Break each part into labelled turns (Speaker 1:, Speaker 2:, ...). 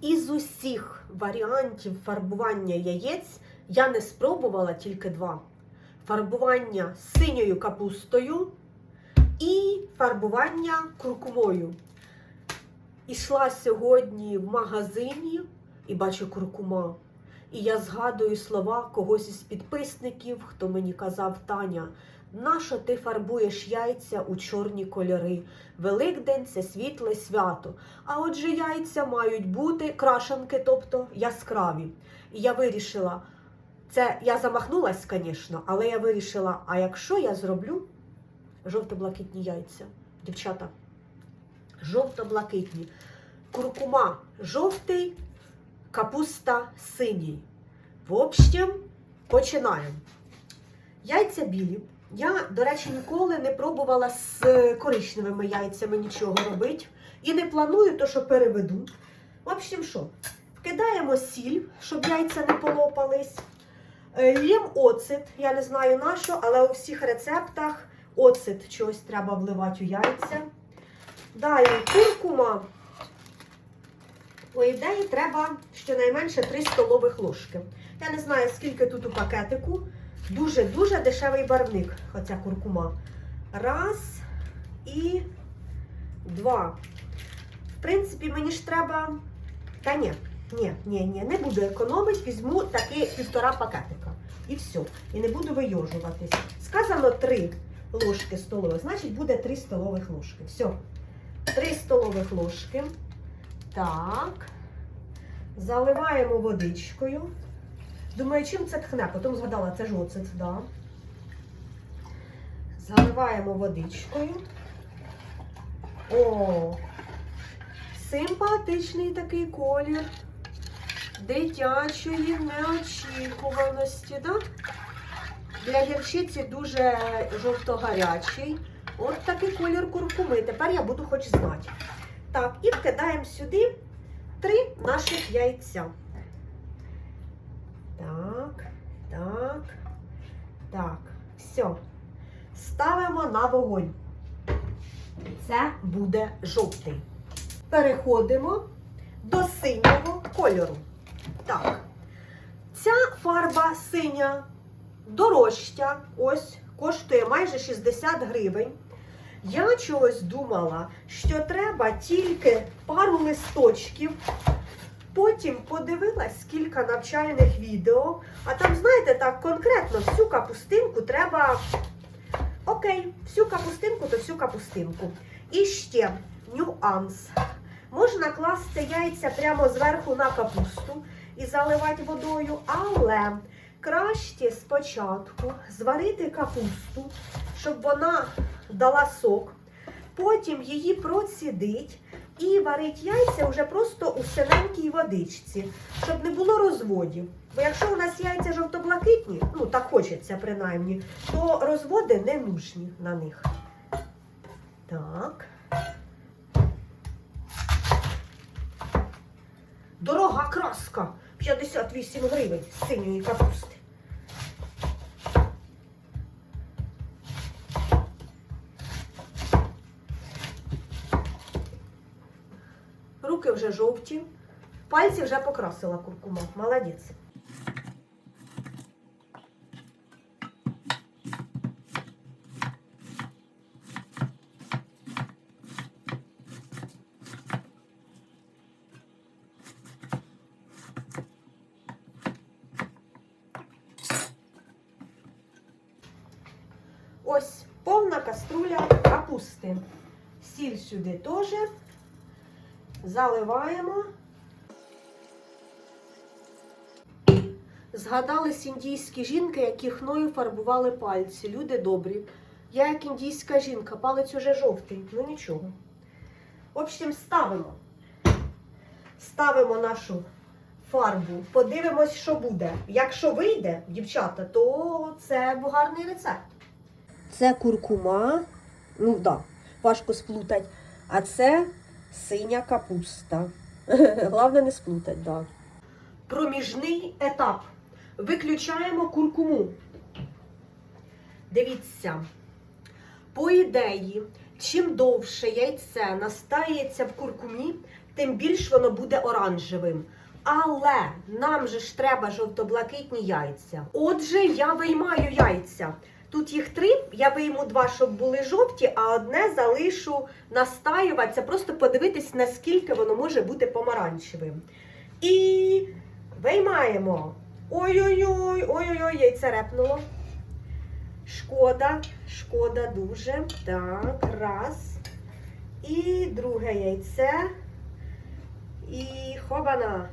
Speaker 1: Із усіх варіантів фарбування яєць я не спробувала тільки два: фарбування синьою капустою і фарбування куркумою. Ішла сьогодні в магазині і бачу куркума. І я згадую слова когось із підписників, хто мені казав Таня, нащо ти фарбуєш яйця у чорні кольори? Великдень це світле свято. А отже, яйця мають бути крашенки, тобто яскраві. І я вирішила, це я замахнулась, звісно, але я вирішила, а якщо я зроблю жовто-блакитні яйця, дівчата, жовто-блакитні, куркума жовтий, капуста синій. В общем, починаємо. Яйця білі. Я, до речі, ніколи не пробувала з коричневими яйцями нічого робити. І не планую, то що переведу. В общем, що? Вкидаємо сіль, щоб яйця не полопались. Е, Лєм оцет, я не знаю на що, але у всіх рецептах оцет чогось треба вливати у яйця. Далі куркума. По ідеї, треба щонайменше 3 столових ложки. Я не знаю, скільки тут у пакетику. Дуже-дуже дешевий барвник, оця куркума. Раз і два. В принципі, мені ж треба. Та ні, ні, ні, ні, не буду економити, візьму таки півтора пакетика. І все. І не буду вийожуватись. Сказано 3 ложки столових, значить буде 3 столових ложки. Все. 3 столових ложки. Так. Заливаємо водичкою. Думаю, чим це тхне? Потім згадала, це ж оцет, да. Заливаємо водичкою. О, симпатичний такий колір. Дитячої неочікуваності, да? Для гірчиці дуже жовто-гарячий. От такий колір куркуми. Тепер я буду хоч знати. Так, і вкидаємо сюди три наших яйця. Так, так. Все. Ставимо на вогонь. Це буде жовтий. Переходимо до синього кольору. Так. Ця фарба синя дорожча. Ось, коштує майже 60 гривень. Я чогось думала, що треба тільки пару листочків. Потім подивилась кілька навчальних відео, а там, знаєте, так конкретно всю капустинку треба. Окей, всю капустинку то всю капустинку. І ще нюанс. Можна класти яйця прямо зверху на капусту і заливати водою, але краще спочатку зварити капусту, щоб вона дала сок. Потім її процідить і варить яйця вже просто у синенькій водичці, щоб не було розводів. Бо якщо у нас яйця жовто-блакитні, ну так хочеться принаймні, то розводи не нужні на них. Так. Дорога краска 58 гривень з синьої капусти. вже жовті, пальці вже покрасила куркума. Молодець. Ось повна каструля капусти. Сіль сюди теж. Заливаємо. Згадались індійські жінки, які хною фарбували пальці. Люди добрі. Я, як індійська жінка, палець уже жовтий, ну нічого. В общем, ставимо. Ставимо нашу фарбу, подивимось, що буде. Якщо вийде, дівчата, то це гарний рецепт. Це куркума, ну так, да, важко сплутати. А це синя капуста. Головне не сплутати, да. Проміжний етап. Виключаємо куркуму. Дивіться, по ідеї, чим довше яйце настається в куркумі, тим більш воно буде оранжевим. Але нам же ж треба жовто-блакитні яйця. Отже, я виймаю яйця. Тут їх три, я вийму два, щоб були жовті, а одне залишу настаюватися, просто подивитись, наскільки воно може бути помаранчевим. І виймаємо. Ой-ой-ой, ой-ой-ой, яйце репнуло. Шкода, шкода дуже. Так, раз. І друге яйце. І хобана.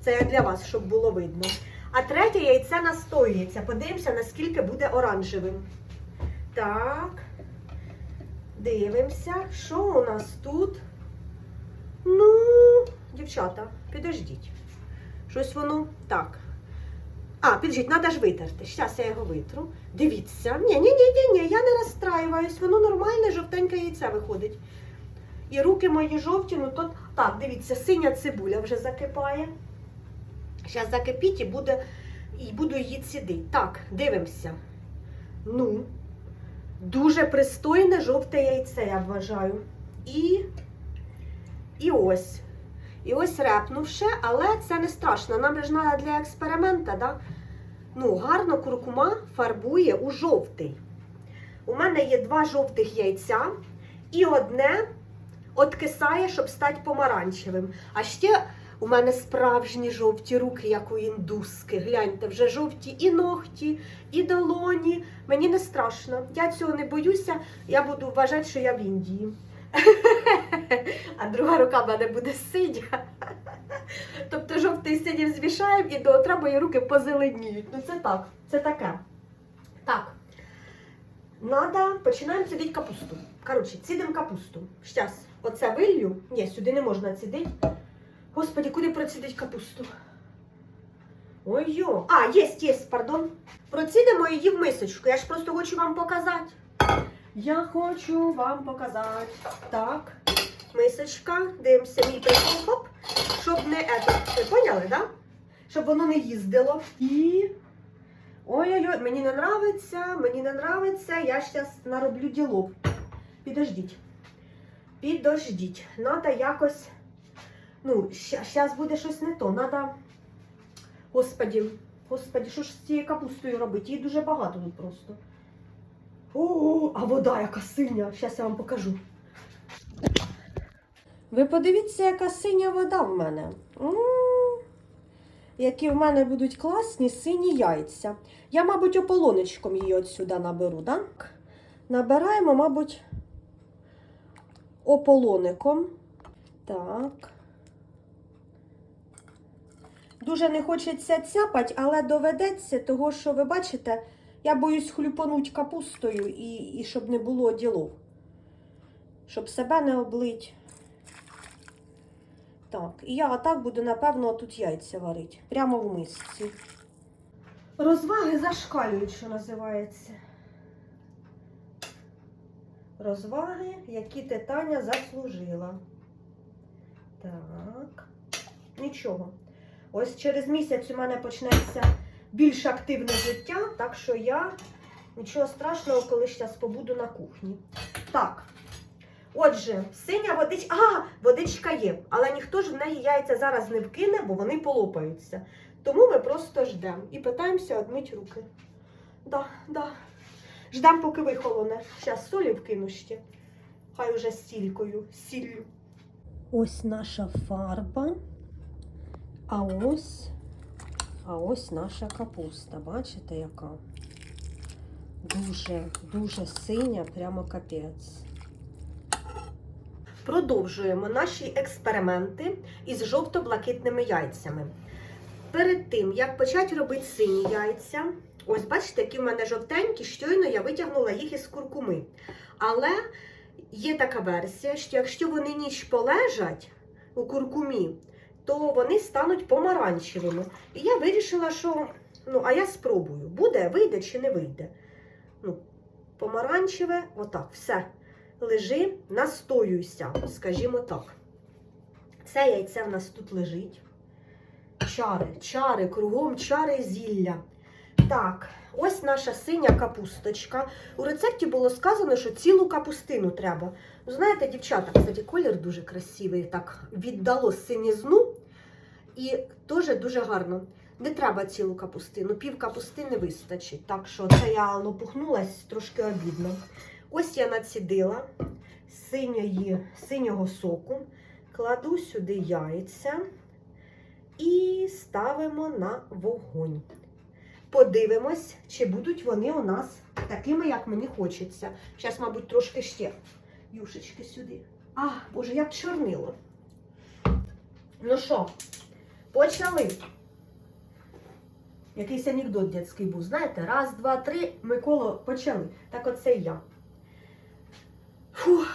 Speaker 1: Це для вас, щоб було видно. А третє яйце настоюється. Подивимося, наскільки буде оранжевим. Так. Дивимося, що у нас тут. Ну, дівчата, підождіть. Щось воно так. А, підождіть, треба ж витерти. Зараз я його витру. Дивіться. Ні, ні, ні, ні, я не розстраюваюсь, воно нормальне, жовтеньке яйце виходить. І руки мої жовті, ну то так, дивіться, синя цибуля вже закипає. Зараз закипіть і буде, і буду її цідити. Так, дивимося. Ну, дуже пристойне жовте яйце, я вважаю. І, і ось. І ось репнувши, але це не страшно. Нам ж треба для експеримента, да? Ну, гарно куркума фарбує у жовтий. У мене є два жовтих яйця, і одне откисає, щоб стати помаранчевим. А ще у мене справжні жовті руки, як у індуски. Гляньте, вже жовті і ногті, і долоні. Мені не страшно. Я цього не боюся. Я буду вважати, що я в Індії. А друга рука в мене буде синя. Тобто жовтий синів змішаємо і до утра мої руки позеленіють. Ну це так, це таке. Так. Надо, починаємо цідити капусту. Коротше, цідимо капусту. Щас, оце вилью. Ні, сюди не можна цідити. Господи, куди процідить капусту? Ой-йо. А, єсть, єсть, пардон. Процідимо її в мисочку. Я ж просто хочу вам показати. Я хочу вам показати. Так, мисочка, дивимося мій прикол, хоп, щоб не ето. Ви поняли, да? Щоб воно не їздило. І. Ой-ой-ой, мені не нравиться, мені не нравиться. Я зараз нароблю ділок. Підождіть. Підождіть. Надо якось. Ну, зараз буде щось не то. Надо. Господі, господі, що ж з цією капустою робити? Її дуже багато тут просто. О, а вода яка синя. Зараз я вам покажу. Ви подивіться, яка синя вода в мене. Які в мене будуть класні сині яйця. Я, мабуть, ополонечком її от сюди наберу, так? Набираємо, мабуть, ополоником. Так. Дуже не хочеться цяпать, але доведеться, того що ви бачите, я боюсь хлюпануть капустою і, і щоб не було ділов. Щоб себе не облить. Так, і я отак буду, напевно, тут яйця варити. Прямо в мисці. Розваги зашкалюють, що називається. Розваги, які ти Таня заслужила. Так. Нічого. Ось через місяць у мене почнеться більш активне життя, так що я нічого страшного, коли зараз побуду на кухні. Так. Отже, синя водичка. А, водичка є, але ніхто ж в неї яйця зараз не вкине, бо вони полопаються. Тому ми просто ждемо і питаємося одмить руки. Да, да. Ждемо, поки вихолоне. Зараз солі вкину ще. Хай уже з сількою, сіллю. Ось наша фарба. А ось, а ось наша капуста. Бачите, яка? Дуже, дуже синя, прямо капець. Продовжуємо наші експерименти із жовто-блакитними яйцями. Перед тим, як почати робити сині яйця, ось бачите, які в мене жовтенькі, щойно я витягнула їх із куркуми. Але є така версія, що якщо вони ніч полежать у куркумі, то вони стануть помаранчевими. І я вирішила, що ну, а я спробую, буде, вийде чи не вийде. Ну, помаранчеве, отак, все. Лежи, настоюйся, скажімо так. Це яйце в нас тут лежить. Чари, чари, кругом чари зілля. Так, ось наша синя капусточка. У рецепті було сказано, що цілу капустину треба. Ну, знаєте, дівчата, кстати, колір дуже красивий, так віддало синізну і теж дуже гарно. Не треба цілу капустину, пів капустини вистачить. Так що це я напухнулась трошки обідно. Ось я націдила синьої, синього соку, кладу сюди яйця і ставимо на вогонь. Подивимось, чи будуть вони у нас такими, як мені хочеться. Зараз, мабуть, трошки ще юшечки сюди. А, боже, як чорнило. Ну що, почали. Якийсь анекдот дитячий був. Знаєте, раз, два, три, Микола, почали. Так оце і я. Фух,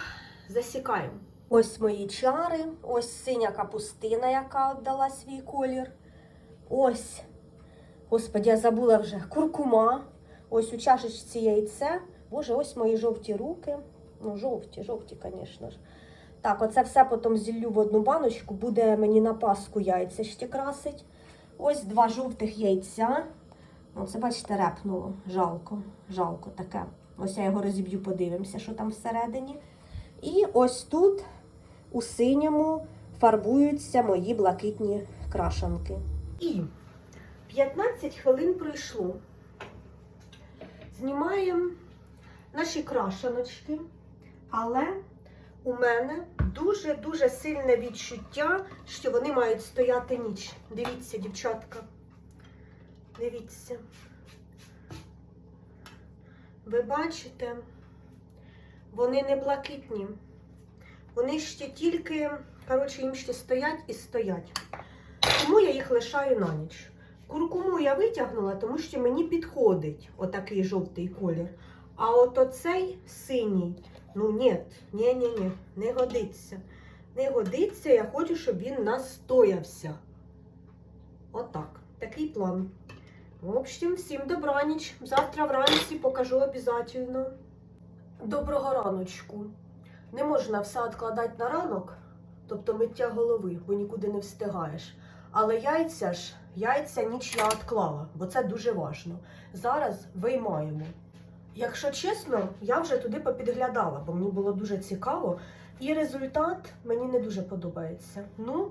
Speaker 1: засікаємо. Ось мої чари, ось синя капустина, яка віддала свій колір. Ось, господи, я забула вже куркума. Ось у чашечці яйце. Боже, ось мої жовті руки. Ну, жовті, жовті, звісно ж. Так, оце все потім зіллю в одну баночку, буде мені на паску яйця ще красить. Ось два жовтих яйця. Оце, бачите, репнуло. Жалко, жалко таке. Ось я його розіб'ю, подивимося, що там всередині. І ось тут у синьому фарбуються мої блакитні крашанки. І 15 хвилин пройшло. Знімаємо наші крашаночки, але у мене дуже-дуже сильне відчуття, що вони мають стояти ніч. Дивіться, дівчатка. Дивіться. Ви бачите, вони не блакитні. Вони ще тільки, коротше, їм ще стоять і стоять. Тому я їх лишаю на ніч. Куркуму я витягнула, тому що мені підходить отакий жовтий колір. А от оцей синій, ну ні, ні, ні, ні, не годиться. Не годиться, я хочу, щоб він настоявся. Отак. Такий план. В общем, всім добраніч. Завтра вранці покажу обов'язково. Доброго раночку. Не можна все відкладати на ранок, тобто миття голови, бо нікуди не встигаєш. Але яйця ж, яйця ніч я відклала, бо це дуже важливо. Зараз виймаємо. Якщо чесно, я вже туди попідглядала, бо мені було дуже цікаво. І результат мені не дуже подобається. Ну,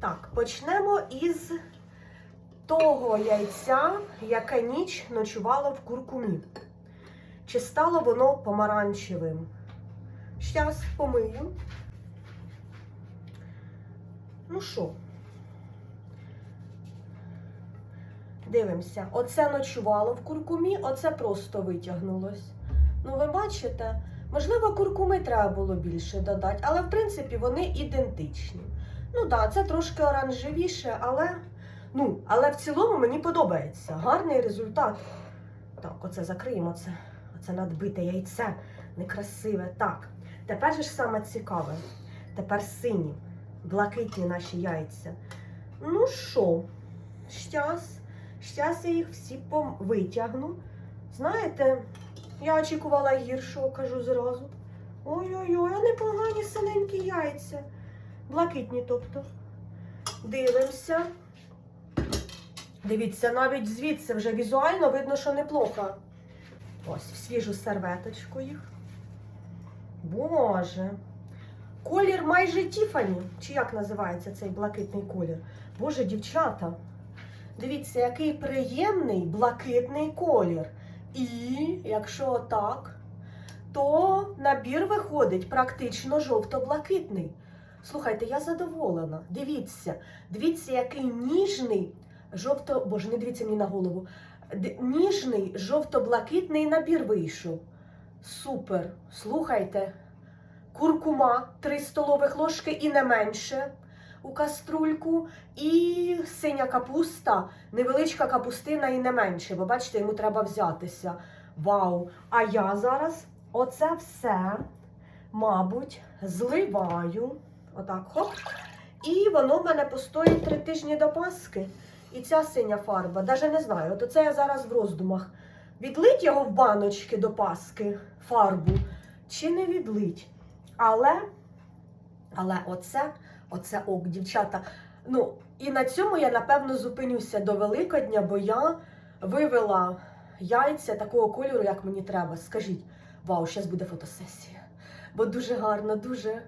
Speaker 1: так, почнемо із того яйця, яке ніч ночувало в куркумі. Чи стало воно помаранчевим? Щас помию. Ну що? Дивимося. Оце ночувало в куркумі, оце просто витягнулось. Ну, ви бачите? Можливо, куркуми треба було більше додати, але в принципі вони ідентичні. Ну так, да, це трошки оранжевіше, але ну, але в цілому мені подобається. Гарний результат. Так, оце закриємо це. Оце надбите яйце некрасиве. Так, тепер ж саме цікаве. Тепер сині, блакитні наші яйця. Ну що, щас, щас я їх всі витягну. Знаєте, я очікувала гіршого, кажу зразу. Ой-ой-ой, а непогані синенькі яйця. Блакитні, тобто. Дивимося. Дивіться, навіть звідси вже візуально видно, що неплохо. Ось в свіжу серветочку їх. Боже. Колір майже Тіфані. Чи як називається цей блакитний колір? Боже, дівчата. Дивіться, який приємний блакитний колір. І якщо так, то набір виходить практично жовто-блакитний. Слухайте, я задоволена. Дивіться, дивіться, який ніжний, жовто, боже, не дивіться мені на голову. Ніжний жовто-блакитний набір вийшов. Супер. Слухайте. Куркума 3 столових ложки і не менше у каструльку. І синя капуста, невеличка капустина і не менше. Бо бачите, йому треба взятися. Вау! А я зараз оце все, мабуть, зливаю. Отак, хоп. І воно в мене постоїть три тижні до Пасхи. І ця синя фарба, навіть не знаю, от оце я зараз в роздумах. Відлить його в баночки до Пасхи фарбу чи не відлить. Але, але оце, оце ок, дівчата. Ну, і на цьому я, напевно, зупинюся до Великодня, бо я вивела яйця такого кольору, як мені треба. Скажіть, вау, зараз буде фотосесія. Бо дуже гарно, дуже.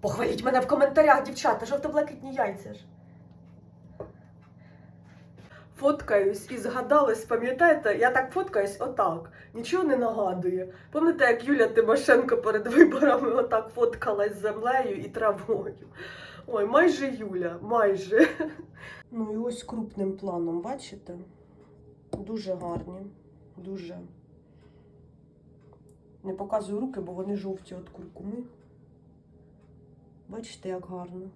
Speaker 1: Похваліть мене в коментарях, дівчата, жовто-блакитні яйця ж. Фоткаюсь і згадалась, пам'ятаєте, я так фоткаюсь отак, нічого не нагадує. Пам'ятаєте, як Юля Тимошенко перед виборами отак фоткалась з землею і травою. Ой, майже Юля, майже. Ну і ось крупним планом, бачите? Дуже гарні, дуже. Не показую руки, бо вони жовті від куркуми. Бачите, як гарно.